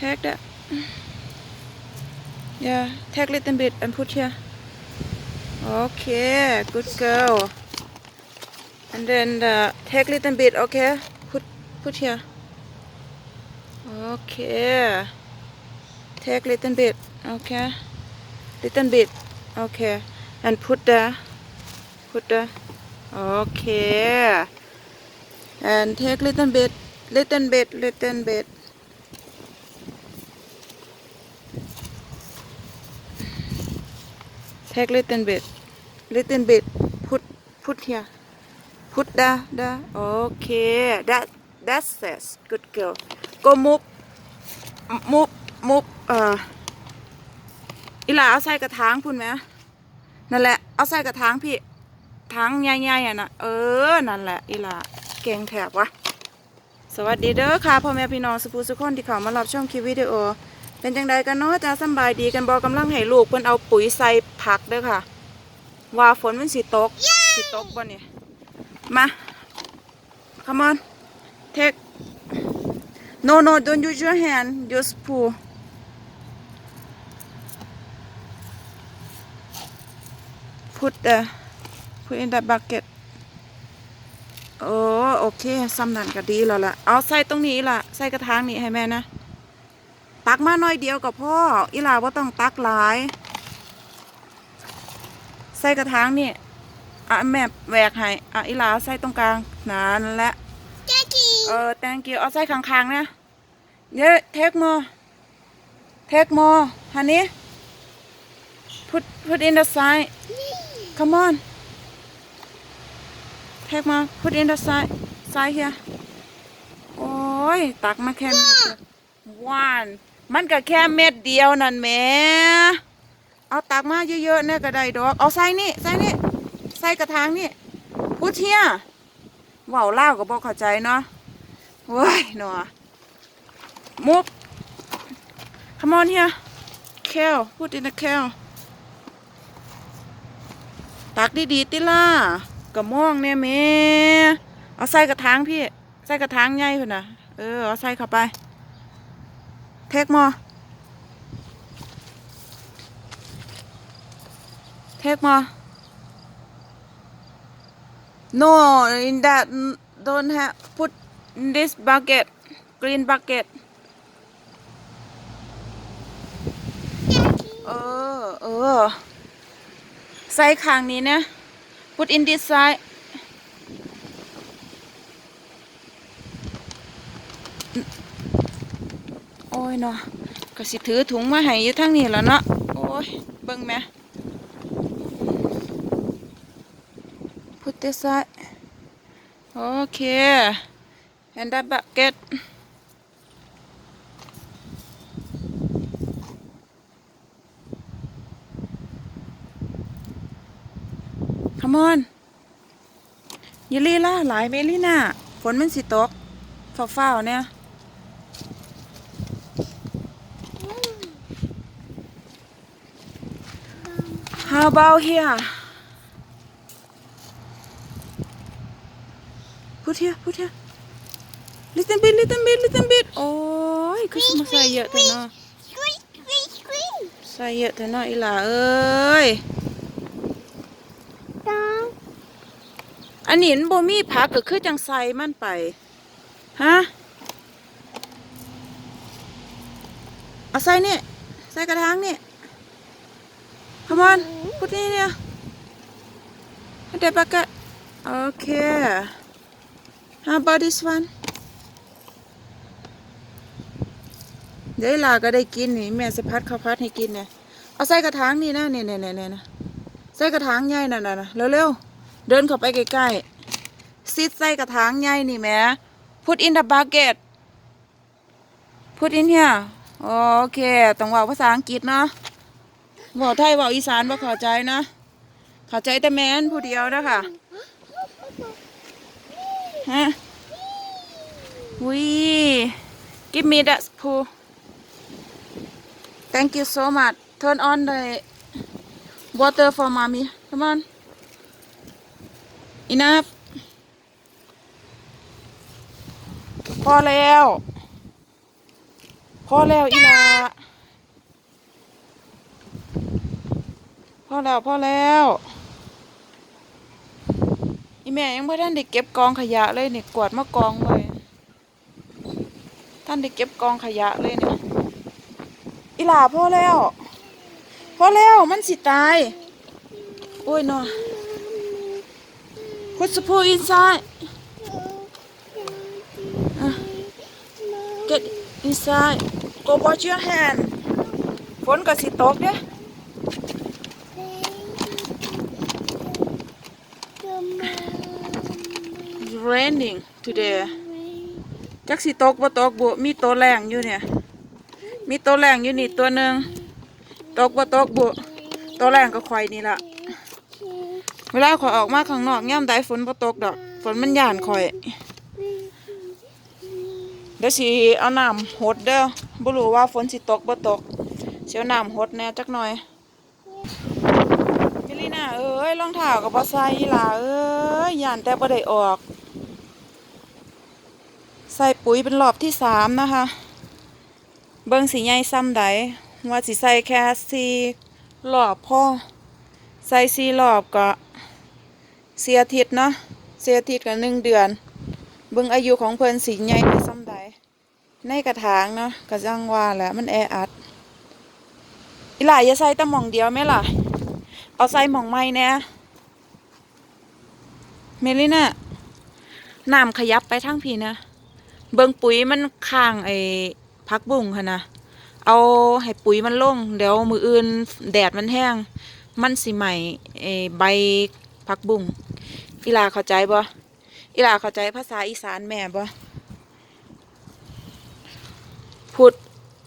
Take that. Yeah, take little bit and put here. Okay, good girl. And then take little bit, okay? Put put here. Okay. Take little bit, okay? Little bit, okay. And put there. Put there. Okay. And take little bit, little bit, little bit. Take little bit, little bit. Put, put here. Put there, there. Okay. That, that's it. Good girl. Go move, move, move. เอ่ออีหล่าเอาใส่กระถางพุ่นไหมนั่นแหละเอาใส่กระถางพี่ถางใหญ่ๆอะนะเออนั่นแหละอีหล่าเก่งแถบวะสวัสดีเด้อค่ะพ่อแม่พี่น้องสุภูสุคนที่เขามารับช่องคลิปวิดีโอ เป็นจังใดกันเนาะจ้าสำบายดีกันบอกำลังให้ลูกเพิ่นเอาปุ๋ยใส่ผักเด้อค่ะ ว่าฝนมันสิตกสิตกบ่เนี่ยมา come on take no no don't use your hand just pull put the put in the bucket โอ้โอเคสำนันก็ดีแล้วล่ะ เอาใส่ตรงนี้ล่ะ ใส่กระถางนี้ให้แม่นะ ตักมาหน่อยเดียวกับพ่อ อีหลาว่าต้องตักหลาย ใส่กระถางนี่อะแม่แหวกให้อะอีหลาเอาใส่ตรงกลางนั่นแหละเออ thank you เอาใส่ข้างๆนะเยอะ take more take more honey put put in the side come on take more put in the side side here โอ้ย ตักมาแค่เม็ดเดียวว่าน มันก็แค่เม็ดเดียวนั่นแหมเอาตักมาเยอะๆเนี่ยก็ได้ดอก เอาใส่นี่ใส่นี่ใส่กระถางนี่พูดเทียว่าวเล่าก็บอกเข้าใจเนาะเว้ยหนอมุบ come on here kale put in the kale ตักดีๆติล่ะกระม่วงเนี่ยแม่เอาใส่กระถางพี่ ใส่กระถางใหญ่พุ่นน่ะ เออ เอาใส่เข้าไป เทคมอเทคมอ no in that don't have put in this bucket green bucket เออ เออใส่ข้างนี้นะ put in this side โอ้ ยเนาะก็สิถือถุงมาให้อยู่ทั้งนี้แล้วเนาะโอ้ยเบิ่งแหม่ put this side โอเค and that bucket ขมอนย่ลีล่าหลายเมลี่น่ะฝนมันสิตกฟ้าๆเนี่ย How about here? Put here, put here. Little bit, little bit, little bit. โอ้ยคือสมาใส่เยอะแต่เนาะ Squeak, squeak, squeak. ใส่เยอะแต่เนาะอีหล่าเอ้ย Dog. อันนี้มันบ่มีผักก็คือจังใส่มันไป ฮะ เอาใส่นี่ ใส่กระถางนี่ Come on พุดนี่เนี่ยให้ได้ปากกะโอเค How about this one เดี๋ยวลาก็ได้กินนี่แม่จะพัดข้าวพัดให้กินเนี่ยเอาใส่กระถางนี่นะเนี่ยเนี่ยเนี่ยเนี่ยนะใส่กระถางใหญ่น่ะน่ะน่ะเร็วๆเดินเข้าไปใกล้ๆซิดใส่กระถางใหญ่นี่แม่ put in the bucket put in here โอเค ต้องว่าภาษาอังกฤษเนาะ ว่าไทยเว่าอีสานบ่เข้าใจนะเข้าใจแต่แม่นผู้เดียวนะคะฮะวิ give me that pool thank you so much turn on the water for mommy come on enough พอแล้ว พอแล้วอีลา อแล้วพอแล้วอีแม่ยังไม่ทันได้เก็บกองขยะเลยเนี่ยกวาดมากองไว้ท่านได้เก็บกองขยะเลยเนี่ยอีหลาพ่อแล้วพ่อแล้วมันสิตาย โอ้ยเนาะ Put the poo inside Get inside Go wash your hand ฝนก็สิตกเด้ raining today จักสิตกบ่ตกบ่มีตัวแรงอยู่เนี่ย มีตัวแรงอยู่นี่ตัวหนึ่งตกบ่ตกบ่ตัวแรงก็ข่อยนี่ละเวลาข่อยออกมาข้างนอกย่ำใดฝนบ่ตกดอก ฝนมันย่านข่อยเดี๋ยวสิเอาน้ำหดเด้อบ่รู้ว่าฝนสิตกบ่ตกเสียวน้ำหดแน่จักหน่อยเจลีน่าเอ้ยรองเท้าก็บ่ใส่ล่าเอ้ยย่านแต่บ่ได้ออก ใส่ปุ๋ยเป็นรอบที่สามนะคะ เบิ่งสีใหญ่ซ้ำใดว่าสิใส่แค่สี่รอบพ่อใส่สี่รอบก็เสียทิตย์เนาะเสียทิตย์ก็หนึ่งเดือน เบิ่งอายุของเพิ่นสีใหญ่ไปซ้ำใดในกระถางเนาะก็จังว่าแหละมันแออัดอีหล่าอย่าใส่แต่หม่องเดียวแม่ล่ะ เอาใส่หม่องไม้แน่เมลิน่ะน้ำขยับไปทางพี่นะ เบิ่งปุ๋ยมันข้างไอ้พักบุ้งค่ะนะเอาให้ปุ๋ยมันลงเดี๋ยวมืออื่นแดดมันแห้ง มันสิใหม่ไอ้ใบพักบุ้งอีลาเข้าใจบ่อีลาเข้าใจภาษาอีสานแม่บ่ Put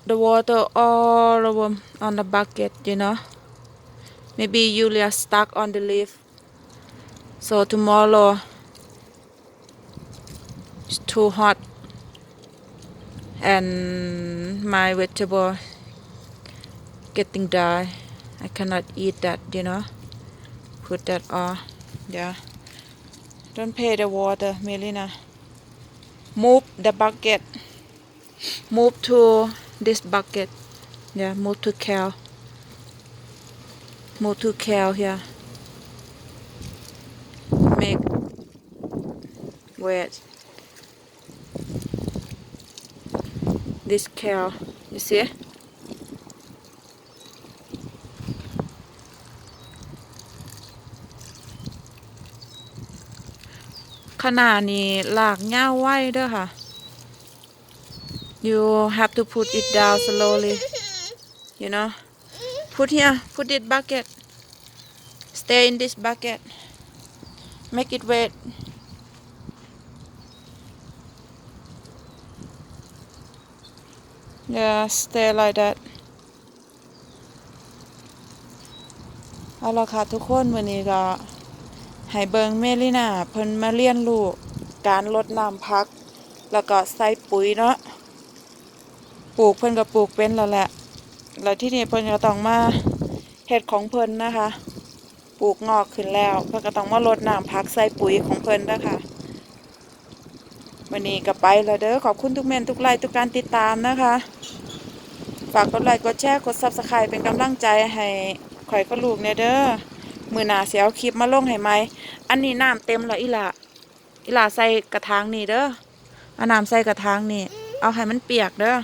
the water all over on the bucket you know maybe Julia stuck on the leaf so tomorrow it's too hot and my vegetable getting dry. I cannot eat that, you know. Put that on. Yeah. Don't pay the water, Melina. Move the bucket. Move to this bucket. Yeah, move to cow. Move to cow here. Make wet. This cow. You see?. ขนาดนี้ลากเง่าไว้เด้อค่ะ you have to put it down slowly you know put here put it bucket stay in this bucket make it wet Yeah, stay like that เอาละค่ะทุกคนวันนี้ก็ให้เบิงเมลิน่าเพิ่นมาเรียนรู้การลดน้ำพัก แล้วก็ใส่ปุ๋ยเนาะปลูกเพิ่นก็ปลูกเป็นแล้วแหละ แล้วที่นี่เพิ่นก็ต้องมาเฮ็ดของเพิ่นนะคะ ปลูกงอกขึ้นแล้ว เพิ่นก็ต้องมาลดน้ำพักใส่ปุ๋ยของเพิ่นนะคะวันนี้ก็ไปแล้วเด้อขอบคุณทุกเมนทุกไลค์ทุกการติดตามนะคะากกดไลค์กดแชร์กดซับสไครป์เป็นกำลังใจให้ข่อยก็ลูกเนี่ยเด้อมือหนาเสียเอาคลิปมาลงให้ไหม อันนี้น้ำเต็มแล้วอีหละอีหละใส่กระถางนี่เด้อเอาน้ำใส่กระถางนี่ เอาให้มันเปียกเด้อ